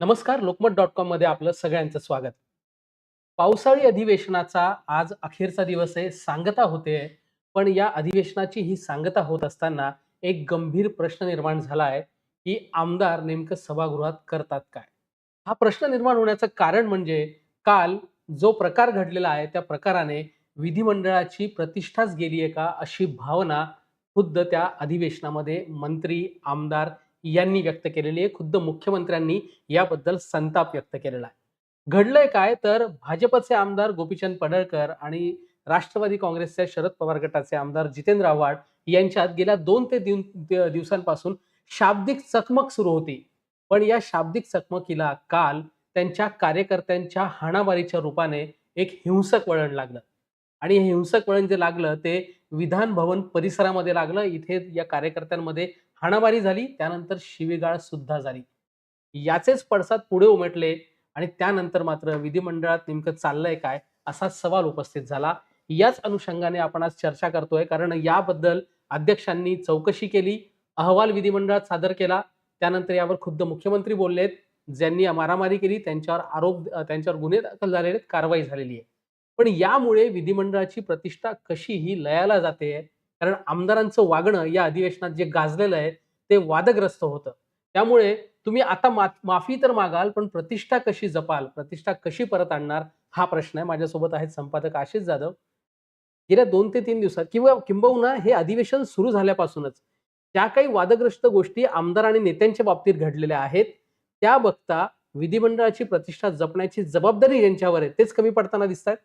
नमस्कार लोकमत डॉट कॉममध्ये आपलं सगळ्यांचं स्वागत. पावसाळी अधिवेशनाचा आज अखेरचा दिवस आहे सांगता होते. पण या अधिवेशनाची ही सांगता होत असताना एक गंभीर प्रश्न निर्माण झाला आहे की आमदार नेमकं सभागृहात करतात काय? हा प्रश्न निर्माण होण्याचं कारण म्हणजे काल जो प्रकार घडलेला आहे त्या प्रकाराने विधिमंडळाची प्रतिष्ठाच गेली आहे का अशी भावना खुद्द त्या अधिवेशनामध्ये मंत्री आमदार यांनी व्यक्त केलेली आहे. खुद्द मुख्यमंत्र्यांनी याबद्दल संताप व्यक्त केलेला आहे. घडलंय काय? तर भाजपचे आमदार गोपीचंद पडळकर आणि राष्ट्रवादी काँग्रेसचे शरद पवार गटाचे आमदार जितेंद्र आव्हाड यांच्यात गेल्या दोन ते दिवसांपासून शाब्दिक चकमक सुरू होती. पण या शाब्दिक चकमकीला काल त्यांच्या कार्यकर्त्यांच्या हाणामारीच्या रूपाने एक हिंसक वळण लागलं. आणि हे हिंसक वळण जे लागलं ते विधान भवन परिसरामध्ये लागलं. इथे या कार्यकर्त्यांमध्ये हाणामारी झाली त्यानंतर शिवीगाळ सुद्धा झाली. याचेच पडसाद पुढे उमटले आणि त्यानंतर मात्र विधिमंडळात नेमकं चाललंय काय असा सवाल उपस्थित झाला. याच अनुषंगाने आपण आज चर्चा करतोय कारण याबद्दल अध्यक्षांनी चौकशी केली अहवाल विधिमंडळात सादर केला त्यानंतर यावर खुद्द मुख्यमंत्री बोललेत ज्यांनी मारामारी केली त्यांच्यावर आरोप त्यांच्यावर गुन्हे दाखल झालेले कारवाई झालेली आहे. पण यामुळे विधिमंडळाची प्रतिष्ठा कशी ही लयाला जाते कारण आमदारांचं वागणं या अधिवेशनात जे गाजलेलं आहे ते वादग्रस्त होतं. त्यामुळे तुम्ही आता माफी तर मागाल पण प्रतिष्ठा कशी जपाल प्रतिष्ठा कशी परत आणणार हा प्रश्न आहे. माझ्यासोबत आहेत संपादक आशिष जाधव. गेल्या दोन ते तीन दिवसात किंवा किंबहुना हे अधिवेशन सुरू झाल्यापासूनच ज्या काही वादग्रस्त गोष्टी आमदार आणि नेत्यांच्या बाबतीत घडलेल्या आहेत त्या बघता विधिमंडळाची प्रतिष्ठा जपण्याची जबाबदारी ज्यांच्यावर आहे तेच कमी पडताना दिसत आहेत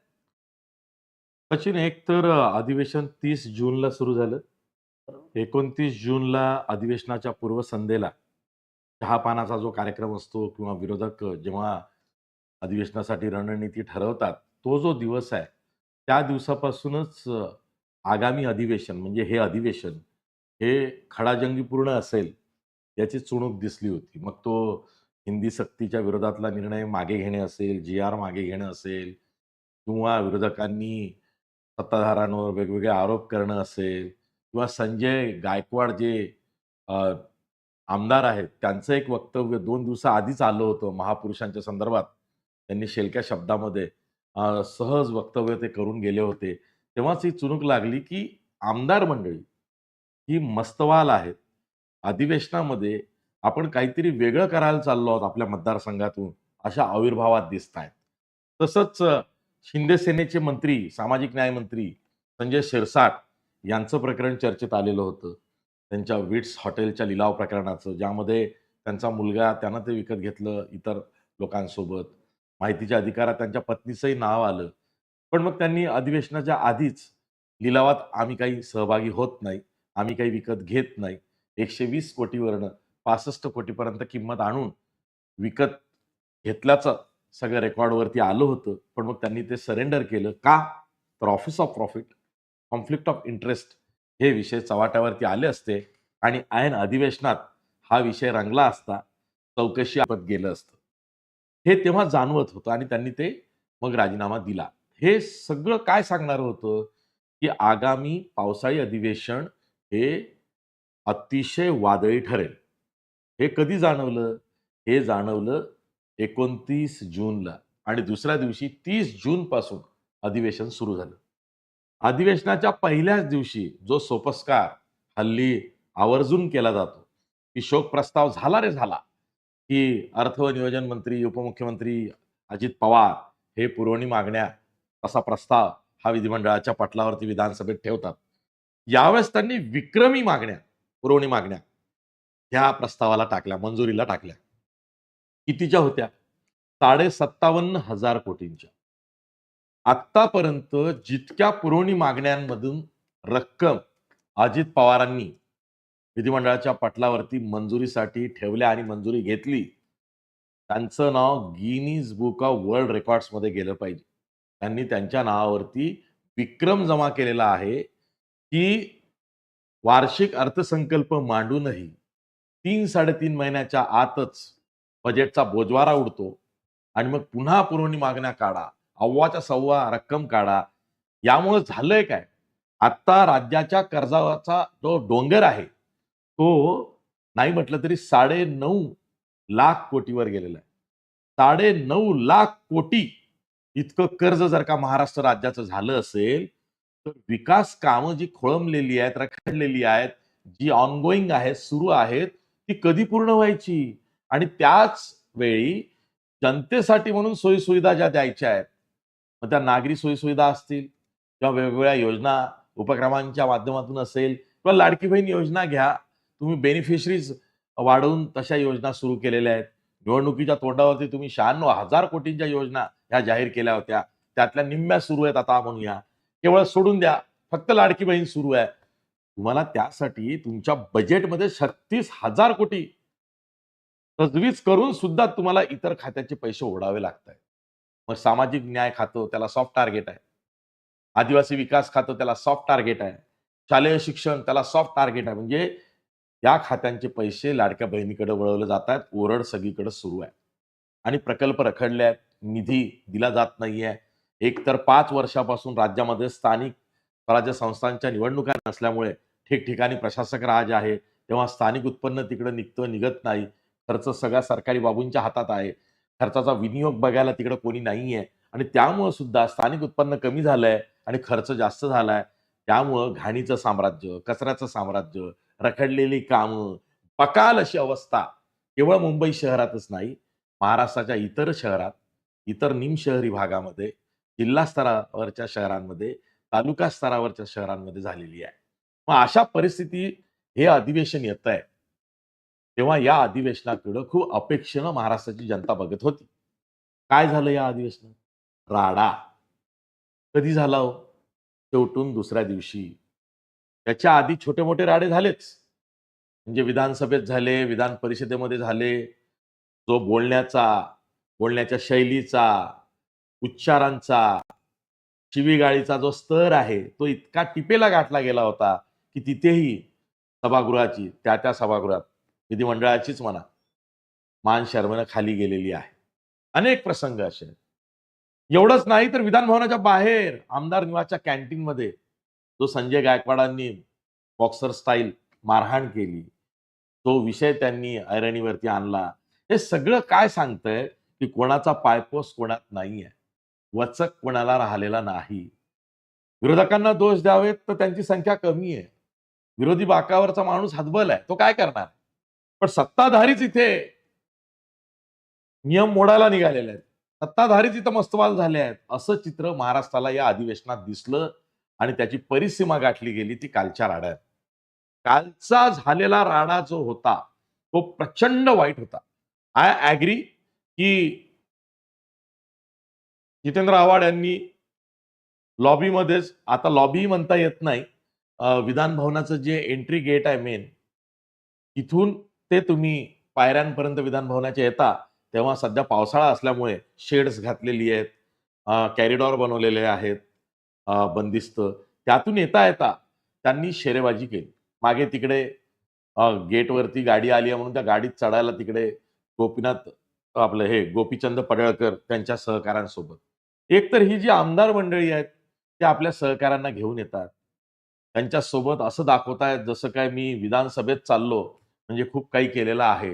सचिन एक तर अधिवेशन तीस जूनला सुरू झालं. एकोणतीस जूनला अधिवेशनाच्या पूर्वसंध्येला चहापानाचा जो कार्यक्रम असतो किंवा विरोधक जेव्हा अधिवेशनासाठी रणनीती ठरवतात तो जो दिवस आहे त्या दिवसापासूनच आगामी अधिवेशन म्हणजे हे अधिवेशन हे खडाजंगीपूर्ण असेल याची चुणूक दिसली होती. मग तो हिंदी सक्तीच्या विरोधातला निर्णय मागे घेणे असेल जी आर मागे घेणं असेल किंवा विरोधकांनी सत्ताधाऱ्यांवर वेगवेगळे आरोप करणं असेल किंवा संजय गायकवाड जे आमदार आहेत त्यांचं एक वक्तव्य दोन दिवसाआधीच आलं होतं महापुरुषांच्या संदर्भात. त्यांनी शेलक्या शब्दामध्ये सहज वक्तव्य ते करून गेले होते. तेव्हाच ही चुणूक लागली की आमदार मंडळी ही मस्तवाल आहेत. अधिवेशनामध्ये आपण काहीतरी वेगळं करायला चाललो आहोत आपल्या मतदारसंघातून अशा आविर्भावात दिसत आहेत तसंच शिंदे सेनेचे मंत्री सामाजिक न्याय मंत्री संजय शिरसाट यांचं प्रकरण चर्चेत आलेलं होतं. त्यांच्या विट्स हॉटेलच्या लिलाव प्रकरणाचं ज्यामध्ये त्यांचा मुलगा त्यानं ते विकत घेतलं इतर लोकांसोबत. माहितीच्या अधिकारात त्यांच्या पत्नीचंही नाव आलं. पण मग त्यांनी अधिवेशनाच्या आधीच लिलावात आम्ही काही सहभागी होत नाही आम्ही काही विकत घेत नाही. एकशे वीस कोटीवरनं पासष्ट कोटीपर्यंत किंमत आणून विकत घेतल्याचं सगळं रेकॉर्डवरती आलं होतं पण मग त्यांनी ते सरेंडर केलं. का? तर office of profit conflict of interest हे विषय चव्हाट्यावरती आले असते आणि ऐन अधिवेशनात हा विषय रंगला असता चौकशी आपत गेलं असतं. हे तेव्हा जाणवत होतं आणि त्यांनी ते मग राजीनामा दिला. हे सगळं काय सांगणार होतं? की आगामी पावसाळी अधिवेशन हे अतिशय वादळी ठरेल. हे कधी जाणवलं? हे जाणवलं एकोणतीस जूनला आणि दुसऱ्या दिवशी तीस जून पासून अधिवेशन सुरू झालं. अधिवेशनाच्या पहिल्याच दिवशी जो सोपस्कार हल्ली आवर्जून केला जातो की शोक प्रस्ताव झाला रे झाला की अर्थ व नियोजन मंत्री उपमुख्यमंत्री अजित पवार हे पुरवणी मागण्या असा प्रस्ताव हा विधिमंडळाच्या पटलावरती विधानसभेत ठेवतात. यावेळेस त्यांनी विक्रमी मागण्या पुरवणी मागण्या ह्या प्रस्तावाला टाकल्या मंजुरीला टाकल्या. कितीच्या होत्या? साडे सत्तावन्न हजार कोटींच्या. आत्तापर्यंत जितक्या पुरवणी मागण्यांमधून रक्कम अजित पवारांनी विधिमंडळाच्या पटलावरती मंजुरीसाठी ठेवल्या आणि मंजुरी घेतली त्यांचं नाव गिनीज बुक ऑफ वर्ल्ड रेकॉर्ड्समध्ये गेलं पाहिजे. त्यांनी त्यांच्या नावावरती विक्रम जमा केलेला आहे की वार्षिक अर्थसंकल्प मांडूनही तीन साडेतीन महिन्याच्या आतच बजेटचा बोजवारा उडतो आणि मग पुन्हा पुरवणी मागण्या काढा अव्वाच्या सव्वा रक्कम काढा. यामुळे झालंय काय? आत्ता राज्याच्या कर्जाचा जो डोंगर आहे तो नाही म्हटलं तरी साडे नऊ लाख कोटीवर गेलेला आहे. साडे नऊ लाख कोटी इतकं कर्ज जर का महाराष्ट्र राज्याचं झालं असेल तर विकास कामं जी खोळंबलेली आहेत रखडलेली आहेत जी ऑनगोईंग आहेत सुरू आहेत ती कधी पूर्ण व्हायची? आणि त्याच वेळी जनतेसाठी म्हणून सोयीसुविधा ज्या द्यायच्या आहेत मग त्या नागरी सोयीसुविधा असतील किंवा वेगवेगळ्या योजना उपक्रमांच्या माध्यमातून असेल किंवा लाडकी बहीण योजना घ्या तुम्ही बेनिफिशरीज वाढवून तशा योजना सुरू केलेल्या आहेत. निवडणुकीच्या तोंडावरती तुम्ही शहाण्णव हजार कोटींच्या योजना ह्या जाहीर केल्या होत्या. त्यातल्या निम्म्या सुरू आहेत आता म्हणूया केवळ सोडून द्या फक्त लाडकी बहीण सुरू आहे. तुम्हाला त्यासाठी तुमच्या बजेटमध्ये छत्तीस हजार कोटी तजवीज करून सुद्धा तुम्हाला इतर खात्याचे पैसे ओढावे लागत आहेत मग सामाजिक न्याय खातं त्याला सॉफ्ट टार्गेट आहे. आदिवासी विकास खातं त्याला सॉफ्ट टार्गेट आहे. शालेय शिक्षण त्याला सॉफ्ट टार्गेट आहे. म्हणजे या खात्यांचे पैसे लाडक्या बहिणीकडे वळवले जात आहेत ओरड सगळीकडे सुरू आहे. आणि प्रकल्प रखडले आहेत. निधी दिला जात नाहीये. एकतर पाच वर्षापासून राज्यामध्ये स्थानिक स्वराज्य संस्थांच्या निवडणुका नसल्यामुळे ठिकठिकाणी प्रशासक राज आहे. तेव्हा स्थानिक उत्पन्न तिकडे निघतं निघत नाही. खर्च सगळ्या सरकारी बाबूंच्या हातात आहे. खर्चाचा विनियोग बघायला तिकडे कोणी नाहीये. आणि त्यामुळं सुद्धा स्थानिक उत्पन्न कमी झालंय आणि खर्च जास्त झालाय. त्यामुळं घाणीचं साम्राज्य कचऱ्याचं साम्राज्य रखडलेली कामं पकाल अशी अवस्था केवळ मुंबई शहरातच नाही महाराष्ट्राच्या इतर शहरात इतर निमशहरी भागामध्ये जिल्हा स्तरावरच्या शहरांमध्ये तालुका स्तरावरच्या शहरांमध्ये झालेली आहे. मग अशा परिस्थिती हे अधिवेशन येत आहे तेव्हा या अधिवेशनाकडं खूप अपेक्षेनं महाराष्ट्राची जनता बघत होती. काय झालं या अधिवेशनात? राडा. कधी झाला हो? शेवटून दुसऱ्या दिवशी. त्याच्या आधी छोटे मोठे राडे झालेच. म्हणजे विधानसभेत झाले विधान परिषदेमध्ये झाले. जो बोलण्याचा बोलण्याच्या शैलीचा उच्चारांचा शिवीगाळीचा जो स्तर आहे तो इतका टिपेला गाठला गेला होता की तिथेही सभागृहाची त्या त्या सभागृहात विधिमंडळाचीच म्हणा. मान शर्मनं खाली गेलेली आहे. अनेक प्रसंग असे. आहेत. एवढंच नाही तर विधान भवनाच्या बाहेर आमदार निवासच्या कॅन्टीनमध्ये जो संजय गायकवाडांनी बॉक्सर स्टाईल मारहाण केली तो विषय त्यांनी ऐरणीवरती आणला. हे सगळं काय सांगतंय की कोणाचा पायपोस कोणात नाहीये. वचक कोणाला राहिलेला नाही. विरोधकांना दोष द्यावेत तर त्यांची संख्या कमी आहे. विरोधी बाकावरचा माणूस हतबल आहे. तो काय करणार? पण सत्ताधारीच इथे नियम मोडायला निघालेले आहेत. सत्ताधारीच इथं मस्तवाल झाले आहेत. असं चित्र महाराष्ट्राला या अधिवेशनात दिसलं आणि त्याची परिसीमा गाठली गेली ती कालच्या राड्यात. कालचा झालेला राडा जो होता तो प्रचंड वाईट होता. आय ऍग्री की जितेंद्र आव्हाड यांनी लॉबीमध्येच आता लॉबी म्हणता येत नाही विधान भवनाचं जे एंट्री गेट आहे मेन तिथून ते तुम्ही पायऱ्यांपर्यंत विधान भवनाच्या येता तेव्हा सध्या पावसाळा असल्यामुळे शेड्स घातलेली आहेत कॅरिडॉर बनवलेले आहेत बंदिस्त. त्यातून येता येता त्यांनी शेरेबाजी केली. मागे तिकडे गेटवरती गाडी आली आहे म्हणून त्या गाडीत चढायला तिकडे गोपीनाथ आपलं हे गोपीचंद पडळकर त्यांच्या सहकाऱ्यांसोबत. एक तर ही जी आमदार मंडळी आहेत ते आपल्या सहकाऱ्यांना घेऊन येतात. त्यांच्यासोबत असं दाखवतायत जसं काय मी विधानसभेत चाललो म्हणजे खूप काही केलेलं आहे.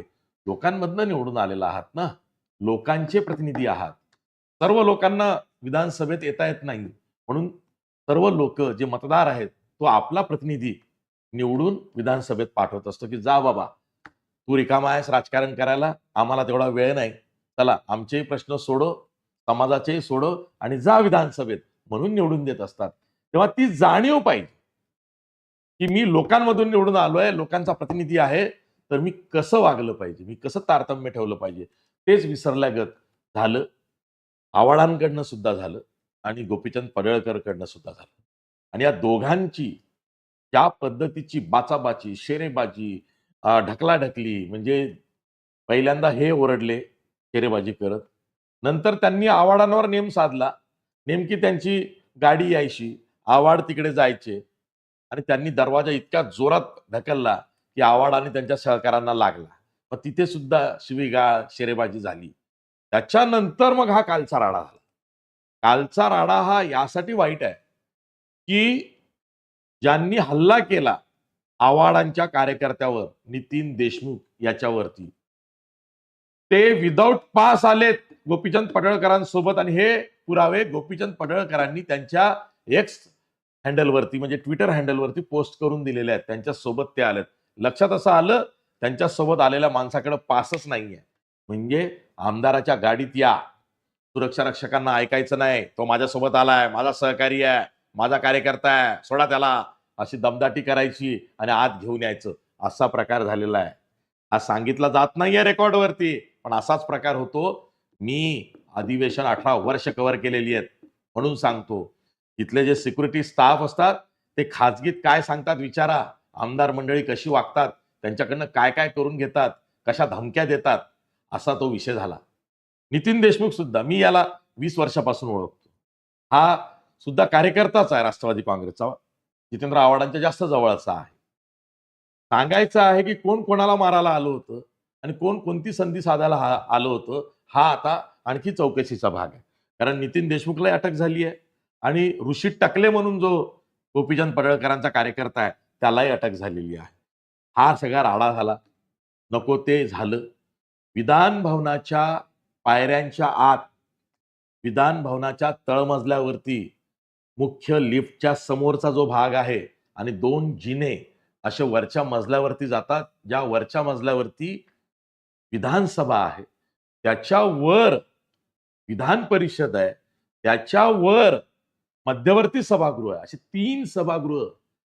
लोकांमधनं निवडून आलेला आहात ना? लोकांचे प्रतिनिधी आहात. सर्व लोकांना विधानसभेत येता येत नाही. म्हणून सर्व लोक जे मतदार आहेत तो आपला प्रतिनिधी निवडून विधानसभेत पाठवत असतो की जा बाबा तू रिकामा आहेस राजकारण करायला आम्हाला तेवढा वेळ नाही. चला आमचेही प्रश्न सोडो समाजाचेही सोडो आणि जा विधानसभेत. म्हणून निवडून देत असतात. तेव्हा ती जाणीव पाहिजे. की मी लोकांमधून निवडून आलोय लोकांचा प्रतिनिधी आहे तर मी कसं वागलं पाहिजे? मी कसं तारतम्य ठेवलं पाहिजे? तेच विसरल्यागत झालं. आव्हाडांकडनं सुद्धा झालं आणि गोपीचंद पडळकरकडनं सुद्धा झालं. आणि या दोघांची ज्या पद्धतीची बाचाबाची शेरेबाजी ढकलाढकली म्हणजे पहिल्यांदा हे ओरडले शेरेबाजी करत. नंतर त्यांनी आवाडांवर नेम साधला. नेमकी त्यांची गाडी यायची. आवाड तिकडे जायचे. आणि त्यांनी दरवाजा इतक्या जोरात ढकलला की आवाड आणि त्यांच्या सहकाऱ्यांना लागला. मग तिथे सुद्धा शिवीगाळ शेरेबाजी झाली. त्याच्यानंतर मग हा कालचा राडा झाला. कालचा राडा हा यासाठी वाईट आहे की ज्यांनी हल्ला केला आव्हाडांच्या कार्यकर्त्यावर नितीन देशमुख याच्यावरती ते विदाऊट पास आलेत गोपीचंद पडळकरांसोबत. आणि हे पुरावे गोपीचंद पडळकरांनी त्यांच्या एक्स हँडलवरती म्हणजे ट्विटर हँडलवरती पोस्ट करून दिलेले आहेत. त्यांच्यासोबत ते आलेत लक्षात असं आलं त्यांच्यासोबत आलेल्या माणसाकडे पासच नाहीये. म्हणजे आमदाराच्या गाडीत या. सुरक्षा रक्षकांना ऐकायचं नाही. तो माझ्यासोबत आलाय माझा सहकारी आहे माझा कार्यकर्ता आहे सोडा त्याला. अशी दमदाटी करायची आणि आत घेऊन यायचं. असा प्रकार झालेला आहे. हा सांगितला जात नाहीये रेकॉर्डवरती. पण असाच प्रकार होतो. मी अधिवेशन अठरा वर्ष कव्हर केलेली आहेत. म्हणून सांगतो इथले जे सिक्युरिटी स्टाफ असतात ते खाजगीत काय सांगतात विचारा. आमदार मंडळी कशी वागतात त्यांच्याकडनं काय काय करून घेतात कशा धमक्या देतात असा तो विषय झाला. नितीन देशमुख सुद्धा मी याला वीस वर्षापासून ओळखतो. हा सुद्धा कार्यकर्ताच आहे राष्ट्रवादी काँग्रेसचा. जितेंद्र आव्हाडांच्या जास्त जवळचा आहे. सांगायचं आहे की कोण कोणाला मारायला आलं होतं आणि कोण कोणती संधी साधायला आलं होतं हा आता आणखी चौकशीचा भाग आहे. कारण नितीन देशमुखलाही अटक झाली आहे. आणि ऋषी टकले म्हणून जो गोपीचंद पडळकरांचा कार्यकर्ता आहे त्यालाही अटक झालेली आहे. हा सगळा राडा झाला. नको ते झालं. विधान भवनाच्या पायऱ्यांच्या आत विधान भवनाच्या तळमजल्यावरती मुख्य लिफ्टच्या समोरचा जो भाग आहे आणि दोन जिने असे वरच्या मजल्यावरती जातात ज्या वरच्या मजल्यावरती विधानसभा आहे. त्याच्यावर विधान परिषद आहे. त्याच्यावर मध्यवर्ती सभागृह आहे. असे तीन सभागृह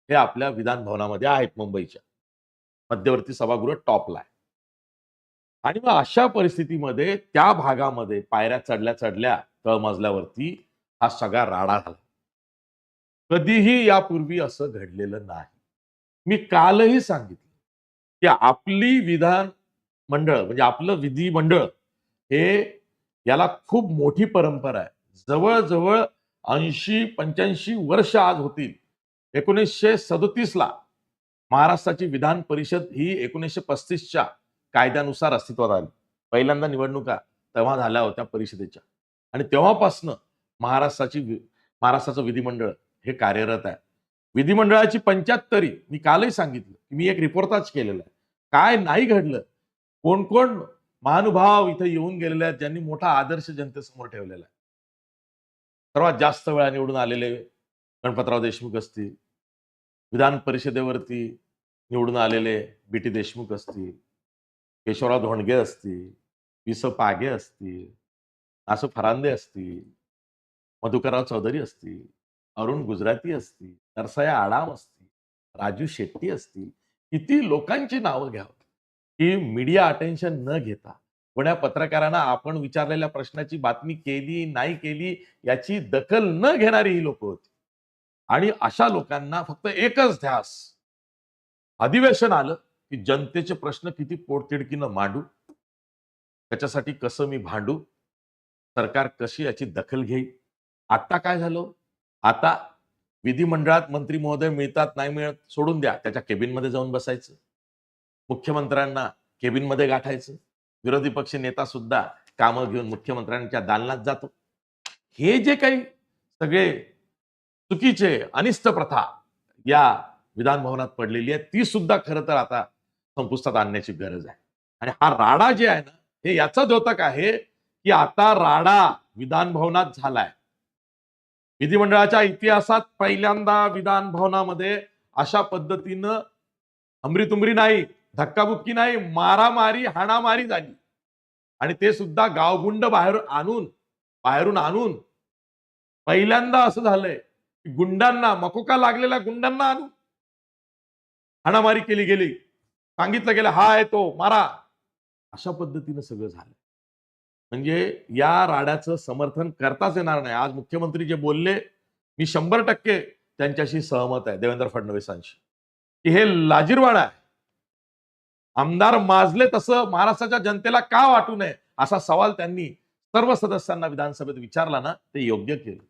हे आपल्या विधान भवनामध्ये आहेत मुंबईच्या. मध्यवर्ती सभागृह टॉपला आहे. आणि मग अशा परिस्थितीमध्ये त्या भागामध्ये पायऱ्या चढल्या चढल्या तळमजल्यावरती हा सगळा राडा झाला. कधीही यापूर्वी असं घडलेलं नाही. मी कालही सांगितलं की आपली विधान मंडळ म्हणजे आपलं विधिमंडळ हे याला खूप मोठी परंपरा आहे. जवळजवळ ऐंशी पंच्याऐंशी वर्ष आज होतील. एकोणीसशे सदतीसला महाराष्ट्राची विधान परिषद ही एकोणीसशे पस्तीसच्या कायद्यानुसार अस्तित्वात आली. पहिल्यांदा निवडणुका तेव्हा झाल्या होत्या परिषदेच्या. आणि तेव्हापासनं महाराष्ट्राची महाराष्ट्राचं विधिमंडळ हे कार्यरत आहे. विधिमंडळाची पंच्याहत्तरी मी कालही सांगितलं की मी एक रिपोर्टाच केलेला आहे. काय नाही घडलं कोण कोण महानुभाव इथे येऊन गेलेले आहेत ज्यांनी मोठा आदर्श जनतेसमोर ठेवलेला आहे. सर्वात जास्त वेळा निवडून आलेले गणपतराव देशमुख असतील. विधान परिषदेवरती निवडून आलेले बी टी देशमुख असतील. केशवराव धोंडगे असतील. वि स पागे असतील. नासू फरांदे असतील. मधुकरराव चौधरी असतील. अरुण गुजराती असतील. नरसया आडाम असतील. राजू शेट्टी असतील. किती लोकांची नावं घ्यावं की मीडिया अटेन्शन न घेता कोण्या पत्रकारांना आपण विचारलेल्या प्रश्नाची बातमी केली नाही केली याची दखल न घेणारी ही लोक होती. आणि अशा लोकांना फक्त एकच ध्यास. अधिवेशन आलं की जनतेचे प्रश्न किती पोटतिडकीनं मांडू? त्याच्यासाठी कसं मी भांडू? सरकार कशी याची दखल घेईल? आता काय झालं? आता विधिमंडळात मंत्री महोदय मिळतात नाही मिळत सोडून द्या. त्याच्या केबिनमध्ये जाऊन बसायचं. मुख्यमंत्र्यांना केबिनमध्ये गाठायचं. विरोधी पक्ष नेता सुद्धा कामं घेऊन मुख्यमंत्र्यांच्या दालनात जातो. हे जे काही सगळे चुकीचे अनिष्ट प्रथा या विधान भवनात पडलेली आहे ती सुद्धा खरं तर आता संपुष्टात आणण्याची गरज आहे. आणि हा राडा जे आहे ना हे याचा द्योतक आहे की आता राडा विधान भवनात झालाय. विधिमंडळाच्या इतिहासात पहिल्यांदा विधान भवनामध्ये अशा पद्धतीनं हमरीतुमरी नाही. धक्काबुक्की नाही मारामारी हाणामारी झाली. आणि ते सुद्धा गावगुंड बाहेर आणून बाहेरून आणून पहिल्यांदा असं झालंय की गुंडांना मकोका लागलेल्या गुंडांना आणून हाणामारी केली गेली. सांगितलं गेलं हा आहे तो मारा. अशा पद्धतीनं सगळं झालं म्हणजे या राड्याचं समर्थन करताच येणार नाही. आज मुख्यमंत्री जे बोलले मी शंभर टक्के त्यांच्याशी सहमत आहे देवेंद्र फडणवीसांशी की हे लाजीरवाडा आहे. आमदार माजले तसं महाराष्ट्राच्या जनतेला का वाटू नये असा सवाल त्यांनी सर्व सदस्यांना विधानसभेत विचारला ना ते योग्य केलं.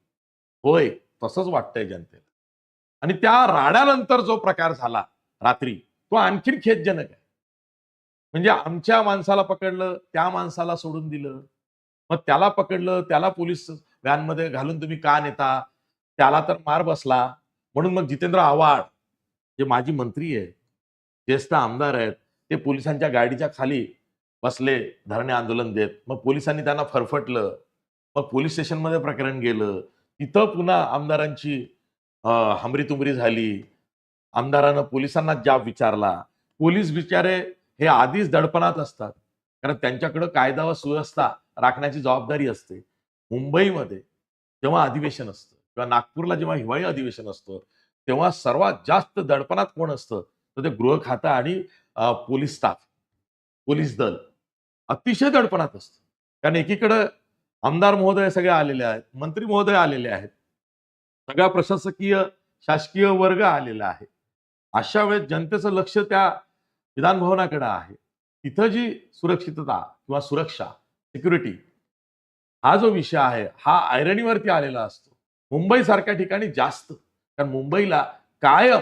होय तसंच वाटतंय जनतेला. आणि त्या राड्यानंतर जो प्रकार झाला रात्री तो आणखीन खेदजनक आहे. म्हणजे आमच्या माणसाला पकडलं त्या माणसाला सोडून दिलं. मग त्याला पकडलं त्याला पोलीस व्हॅनमध्ये घालून तुम्ही का नेता? त्याला तर मार बसला. म्हणून मग जितेंद्र आव्हाड जे माजी मंत्री आहे ज्येष्ठ आमदार आहेत ते पोलिसांच्या गाडीच्या खाली बसले धरणे आंदोलन देत. मग पोलिसांनी त्यांना फरफटलं. मग पोलीस स्टेशनमध्ये प्रकरण गेलं. तिथं पुन्हा आमदारांची हमरीतुमरी झाली. आमदारानं पोलिसांना जाब विचारला. पोलीस बिचारे हे आधीच दडपणात असतात. कारण त्यांच्याकडं कायदा व सुव्यवस्था राखण्याची जबाबदारी असते. मुंबईमध्ये जेव्हा अधिवेशन असतं किंवा नागपूरला जेव्हा हिवाळी अधिवेशन असतं तेव्हा सर्वात जास्त दडपणात कोण असतं? तर ते गृह खातं आणि पोलीस स्टाफ पोलीस दल अतिशय दडपणात असतं. कारण एकीकडं आमदार महोदय सगळे आलेले आहेत मंत्री महोदय आलेले आहेत. सगळा प्रशासकीय शासकीय वर्ग आलेला आहे. अशा वेळेस जनतेचं लक्ष त्या विधान भवनाकडे आहे. तिथं जी सुरक्षितता किंवा सुरक्षा सिक्युरिटी हा जो विषय आहे हा आयरणीवरती आलेला असतो. मुंबईसारख्या ठिकाणी जास्त. कारण मुंबईला कायम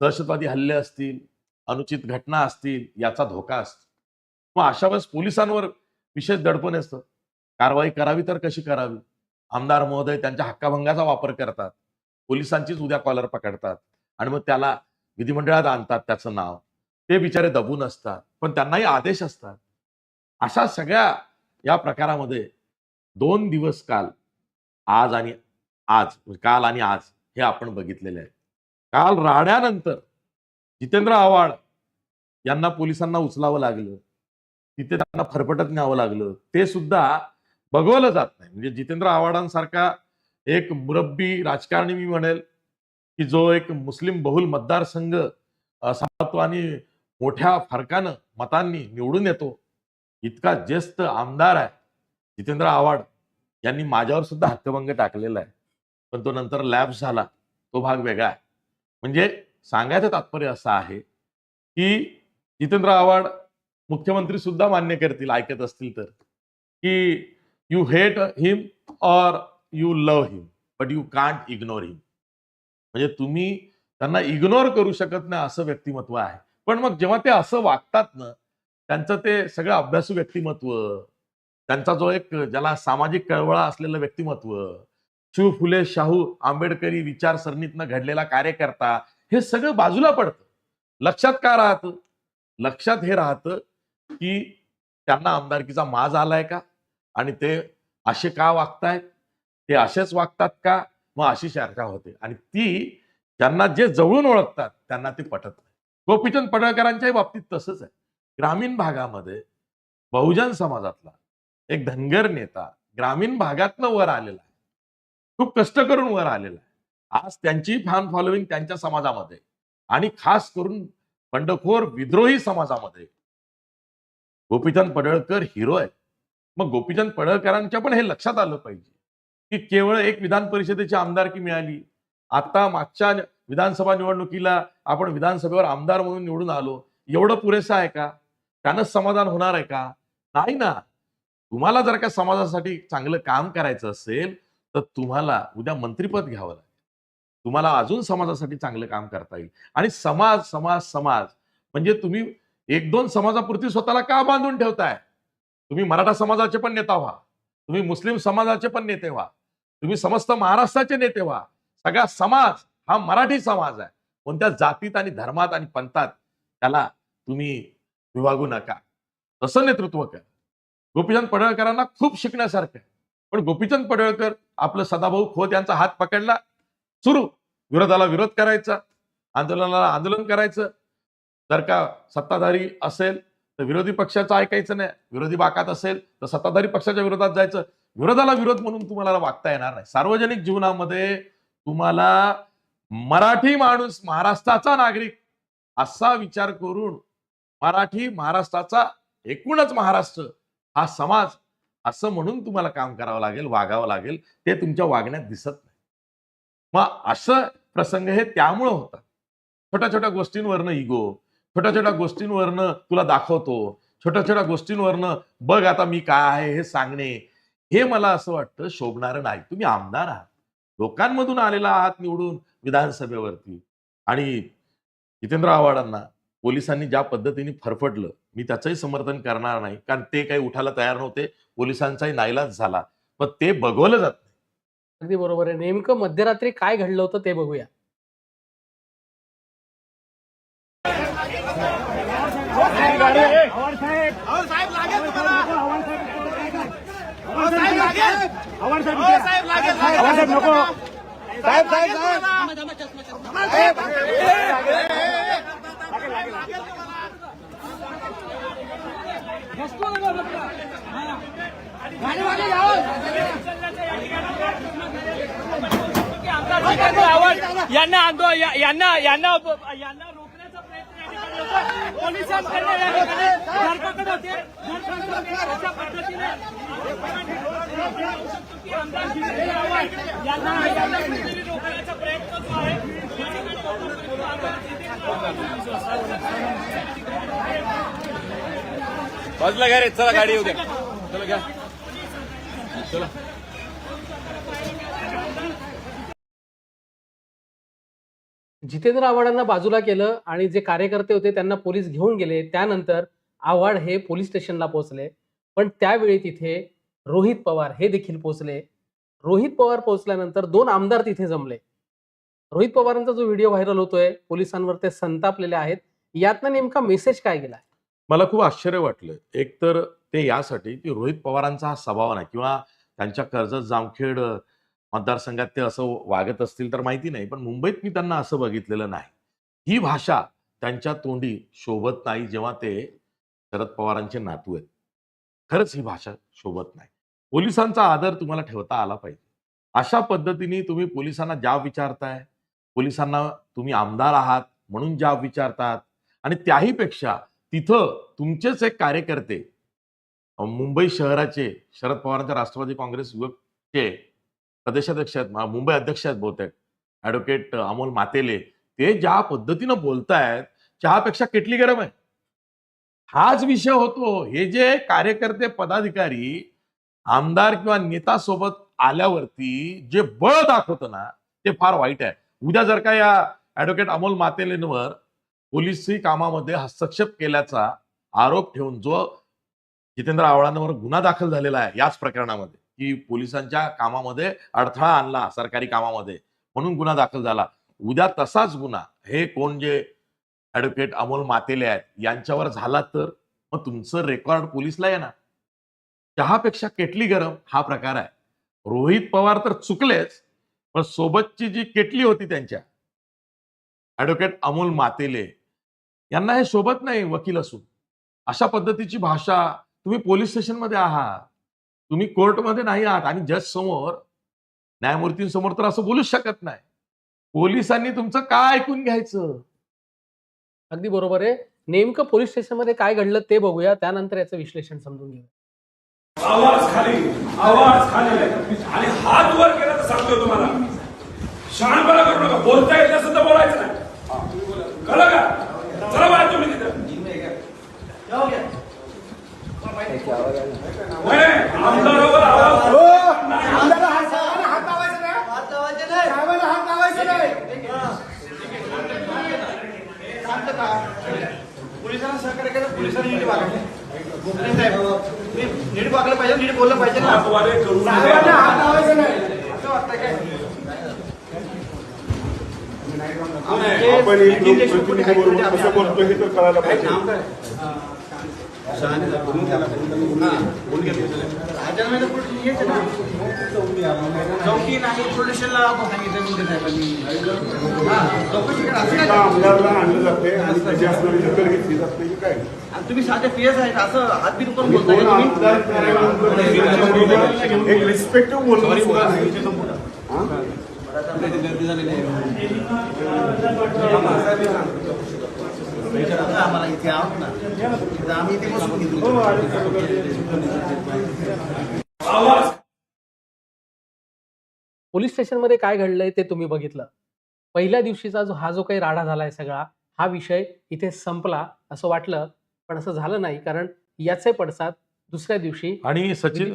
दहशतवादी हल्ले असतील अनुचित घटना असतील याचा धोका असतो. मग अशा वेळेस पोलिसांवर विशेष दडपण असतं. कारवाई करावी तर कशी करावी? आमदार महोदय त्यांच्या हक्काभंगाचा वापर करतात. पोलिसांचीच उद्या कॉलर पकडतात आणि मग त्याला विधिमंडळात आणतात त्याचं नाव. ते बिचारे दबून असतात पण त्यांनाही आदेश असतात. अशा सगळ्या या प्रकारामध्ये दोन दिवस काल आज आणि आज काल आणि आज हे आपण बघितलेले आहे काल राहण्यानंतर जितेंद्र आव्हाड यांना पोलिसांना उचलावं लागलं. तिथे त्यांना फरफटत न्यावं लागलं. ते सुद्धा बघवलं जात नाही. म्हणजे जितेंद्र आव्हाडांसारखा एक मुरब्बी राजकारणी मी म्हणेल की जो एक मुस्लिम बहुल मतदारसंघ अ, आणि मोठ्या फरकानं मतांनी निवडून येतो इतका ज्येष्ठ आमदार आहे जितेंद्र आव्हाड. यांनी माझ्यावर सुद्धा हक्कभंग टाकलेला आहे. पण तो नंतर लॅब्स झाला. तो भाग वेगळा आहे. म्हणजे सांगायचं तात्पर्य असं आहे की जितेंद्र आव्हाड मुख्यमंत्री सुद्धा मान्य करतील ऐकत असतील तर. की you hate him or you love him but you can't ignore him म्हणजे तुम्ही त्यांना इग्नोर करू शकत नाही असं व्यक्तिमत्व आहे. पण मग जेव्हा ते असं वागतात ना त्यांचं ते सगळं अभ्यासू व्यक्तिमत्व त्यांचा जो एक ज्याला सामाजिक कळवळा असलेलं व्यक्तिमत्व शिव फुले शाहू आंबेडकरी विचारसरणीतनं घडलेला कार्यकर्ता हे सगळं बाजूला पडतं. लक्षात का राहतं? लक्षात हे राहतं की त्यांना आमदारकीचा माज आलाय का? आणि ते असे का वागतायत? ते असेच वागतात का? मग अशी चर्चा होते. आणि ती त्यांना जे जवळून ओळखतात त्यांना ते पटत नाही. गोपीचंद पडळकरांच्याही बाबतीत तसंच आहे. ग्रामीण भागामध्ये बहुजन समाजातला एक धनगर नेता ग्रामीण भागातनं वर आलेला आहे. खूप कष्ट करून वर आलेला आहे. आज त्यांची फॅन फॉलोईंग त्यांच्या समाजामध्ये. आणि खास करून बंडखोर विद्रोही समाजामध्ये. गोपीचंद पडळकर हिरो आहे मग गोपीचंद पडळकरांच्या पण हे लक्षात आलं पाहिजे. की केवळ एक विधान परिषदेची आमदारकी मिळाली. आता मागच्या विधानसभा निवडणुकीला आपण विधानसभेवर आमदार म्हणून निवडून आलो. एवढं पुरेसं आहे का? त्यानंच समाधान होणार आहे का? नाही ना. तुम्हाला जर का समाजासाठी चांगलं काम करायचं असेल तर तुम्हाला उद्या मंत्रीपद घ्यावं लागेल. तुम्हाला अजून समाजासाठी चांगलं काम करता येईल. आणि समाज समाज समाज म्हणजे तुम्ही एक दोन समाजापुरती स्वतःला का बांधून ठेवताय? तुम्ही मराठा समाजाचे पण नेता व्हा. तुम्ही मुस्लिम समाजाचे पण नेते व्हा. तुम्ही समस्त महाराष्ट्राचे नेते व्हा. सगळा समाज हा मराठी समाज आहे. कोणत्या जातीत आणि धर्मात आणि पंथात त्याला तुम्ही विभागू नका. तसं नेतृत्व करा. गोपीचंद पडळकरांना खूप शिकण्यासारखं आहे. पण गोपीचंद पडळकर आपलं सदाभाऊ खोत यांचा हात पकडला सुरू. विरोधाला विरोध करायचा आंदोलनाला आंदोलन करायचं. जर का सत्ताधारी असेल तर विरोधी पक्षाचं ऐकायचं नाही. विरोधी बाकात असेल तर सत्ताधारी पक्षाच्या विरोधात जायचं. विरोधाला विरोध म्हणून तुम्हाला वागता येणार नाही. सार्वजनिक जीवनामध्ये तुम्हाला मराठी माणूस महाराष्ट्राचा नागरिक असा विचार करून मराठी महाराष्ट्राचा एकूणच महाराष्ट्र हा समाज असं म्हणून तुम्हाला काम करावं लागेल वागावं लागेल ते तुमच्या वागण्यात दिसत नाही. मग असं प्रसंग हे त्यामुळं होतात छोट्या छोट्या गोष्टींवरनं इगो छोट्या छोट्या गोष्टींवरनं तुला दाखवतो छोट्या छोट्या गोष्टींवरनं बघ आता मी काय आहे हे सांगणे. हे मला असं वाटतं शोभणारं नाही. तुम्ही आमदार आहात. लोकांमधून आलेला आहात निवडून विधानसभेवरती. आणि जितेंद्र आव्हाडांना पोलिसांनी ज्या पद्धतीने फरफटलं मी त्याचंही समर्थन करणार नाही. कारण ते काही उठायला तयार नव्हते. पोलिसांचाही नाईलाज झाला. पण ते बघवलं जात अगदी बरोबर आहे. नेमकं मध्यरात्री काय घडलं होतं ते बघूया. यांना आंदो यांना यांना यांना रोखण्याचा प्रयत्न पोलिसांकडे धरपकड होते. अशा पद्धतीने यांना यांना रोखण्याचा प्रयत्न जो आहे बाजूला घ्या रे? चला गाडी येऊ द्या. चला घ्या. जितेंद्र आव्हाडांना बाजूला केलं आणि जे कार्यकर्ते होते त्यांना पोलीस घेऊन गेले त्यानंतर आव्हाड हे पोलीस स्टेशनला पोहोचले. पण त्यावेळी तिथे रोहित पवार हे देखील पोहोचले. रोहित पवार पोहोचल्यानंतर दोन आमदार तिथे जमले. रोहित पवारांचा जो व्हिडिओ व्हायरल होतोय पोलिसांवर ते संतापलेले आहेत. यातनं नेमका मेसेज काय गेलाय मला खूप आश्चर्य वाटलं. एक तर ते यासाठी की रोहित पवारांचा हा स्वभाव नाही किंवा त्यांच्या कर्जत जामखेड मतदारसंघात ते असं वागत असतील तर माहिती नाही पण मुंबईत मी त्यांना असं बघितलेलं नाही. ही भाषा त्यांच्या तोंडी शोभत नाही जेव्हा ते शरद पवारांचे नातू आहेत. खरंच ही भाषा शोभत नाही. पोलिसांचा आदर तुम्हाला ठेवता आला पाहिजे. अशा पद्धतीने तुम्ही पोलिसांना जाब विचारताय पोलिसांना तुम्ही आमदार आहात म्हणून जाब विचारतात आणि त्याहीपेक्षा तिथं तुमचेच एक कार्यकर्ते मुंबई शहराचे शरद पवारांच्या राष्ट्रवादी काँग्रेस युवकचे प्रदेशाध्यक्ष आहेत मुंबई अध्यक्ष आहेत बहुतेक. ऍडव्होकेट अमोल मातेले ते ज्या पद्धतीनं बोलतायत चहापेक्षा केटली गरम आहे. हाच विषय होतो. हे जे कार्यकर्ते पदाधिकारी आमदार किंवा नेता सोबत आल्यावरती जे बळ दाखवतं ना ते फार वाईट आहे. उद्या जर का या ऍडव्होकेट अमोल मातेलेंवर पोलिसी कामामध्ये हस्तक्षेप केल्याचा आरोप ठेवून जो जितेंद्र आव्हाडांवर गुन्हा दाखल झालेला आहे याच प्रकरणामध्ये की पोलिसांच्या कामामध्ये अडथळा आणला सरकारी कामामध्ये म्हणून गुन्हा दाखल झाला. उद्या तसाच गुन्हा हे कोण जे ऍडव्होकेट अमोल मातेले आहेत यांच्यावर झाला तर? मग तुमचं रेकॉर्ड पोलिसला येणार. चहापेक्षा केटली गरम हा प्रकार आहे. रोहित पवार तर चुकलेच पण सोबतची जी केटली होती त्यांच्या ऍडव्होकेट अमोल मातेले यांना हे शोभत नाही वकील असून. अशा पद्धतीची भाषा तुम्ही पोलीस स्टेशनमध्ये आहात. तुम्ही कोर्टमध्ये नाही आहात आणि जज समोर न्यायमूर्तींसमोर तर असं बोलूच शकत नाही. पोलिसांनी तुमचं काय ऐकून घ्यायचं? अगदी बरोबर आहे. नेमकं पोलीस स्टेशनमध्ये काय घडलं ते बघूया. त्यानंतर याचं विश्लेषण समजून घेऊया. आवाज खाली आवाज खाली. आणि हात वर केला तर सांगतोय तुम्हाला. शहाणपणा करू नका. बोलता येत नसेल तर बोलायचं नाही. कळलं का चला बाहेर तुम्ही तिथं होय, आमदारावर आवाज आमदारला हात साहेबांना हात लावायचा नाही साहेबांना हात लावायचा नाही शांत का? पोलिसांना सहकार्य केलं पोलिसांनी नीट वागायचं गोखले साहेब तुम्ही नीट वागलं पाहिजे नीट बोललं पाहिजे ना. साहेबांना हात लावायचा नाही. असं वाटतंय काय? आपण बोलतो हे तर कळायला पाहिजे चौकी नाही पोलीस स्टेशनला सांगितलं मुंडे साहेबांनी हा, चौकशी करा असं काय आमदारला आणलं जाते आणि त्याची असणारी दखल घेतली जात नाही काय आणि तुम्ही साधे पीएस आहेत असं आणि बोलताय तुम्ही एक रिस्पेक्टिव्ह बोलणं सुद्धा नाही हा? आता आम्हाला इथे आहोत ना. आम्ही इथे बसून घेतो. आवाज पोलीस स्टेशनमध्ये काय घडलंय ते तुम्ही बघितलं. पहिल्या दिवशीचा जो हा जो काही राडा झालाय सगळा हा विषय इथे संपला असं वाटलं पण असं झालं नाही कारण याचे पडसाद दुसऱ्या दिवशी आणि सचिन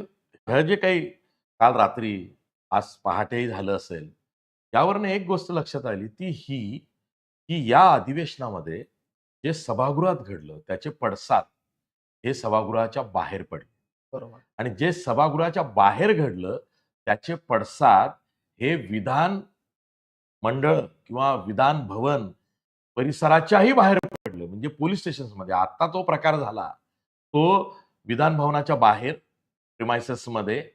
ह्या जे काही काल रात्री आज पहाटेही झालं असेल यावरनं एक गोष्ट लक्षात आली ती ही की या अधिवेशनामध्ये जे सभागृहात घडलं त्याचे पडसाद हे सभागृहाच्या बाहेर पडले. बरोबर. आणि जे सभागृहाच्या बाहेर घडलं त्याचे पडसाद हे विधान मंडळ किंवा विधान भवन परिसराच्याही बाहेर पडलं. म्हणजे पोलीस स्टेशन्समध्ये. आता तो प्रकार झाला. तो विधान भवनाच्या बाहेर प्रिमायसेसमध्ये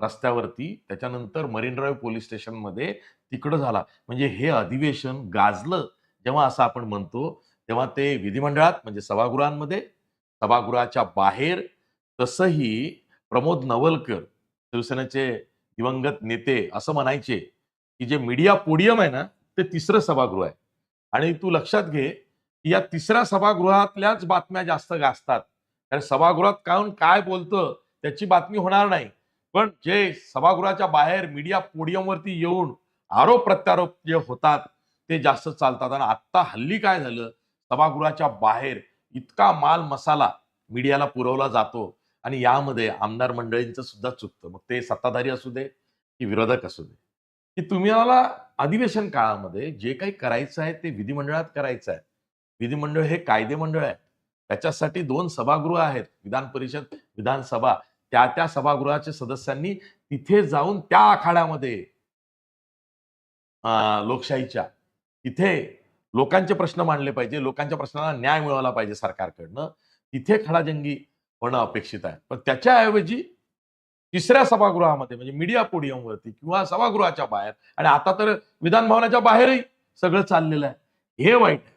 रस्त्यावरती त्याच्यानंतर मरीन ड्राईव्ह पोलीस स्टेशनमध्ये तिकडं झाला. म्हणजे हे अधिवेशन गाजलं जेव्हा असं आपण म्हणतो तेव्हा ते विधिमंडळात म्हणजे सभागृहांमध्ये सभागृहाच्या बाहेर तसंही प्रमोद नवलकर शिवसेनेचे दिवंगत नेते असं म्हणायचे की जे मीडिया पोडियम आहे ना ते तिसरं सभागृह आहे. आणि तू लक्षात घे की या तिसऱ्या सभागृहातल्याच बातम्या जास्त गाजतात. कारण सभागृहात काहून काय बोलतं त्याची बातमी होणार नाही. पण जे सभागृहाच्या बाहेर मीडिया पोडियमवरती येऊन आरोप प्रत्यारोप जे होतात ते जास्त चालतात. आणि आत्ता हल्ली काय झालं सभागृहाच्या बाहेर इतका माल मसाला मीडियाला पुरवला जातो आणि यामध्ये आमदार मंडळींचं सुद्धा चुकतं. मग ते सत्ताधारी असू दे की विरोधक असू दे. की तुम्हाला अधिवेशन काळामध्ये जे काही करायचं आहे ते विधिमंडळात करायचं आहे. विधिमंडळ हे कायदे मंडळ आहे. त्याच्यासाठी दोन सभागृह आहेत. विधान परिषद विधानसभा. त्या त्या सभागृहाच्या सदस्यांनी तिथे जाऊन त्या आखाड्यामध्ये लोकशाहीच्या तिथे लोकांचे प्रश्न मांडले पाहिजे लोकांच्या प्रश्नाला न्याय मिळवला पाहिजे सरकारकडनं. तिथे खडाजंगी होणं अपेक्षित आहे. पण त्याच्याऐवजी तिसऱ्या सभागृहामध्ये म्हणजे मीडिया पोडियमवरती किंवा सभागृहाच्या बाहेर आणि आता तर विधान भवनाच्या बाहेरही सगळं चाललेलं आहे. हे वाईट आहे.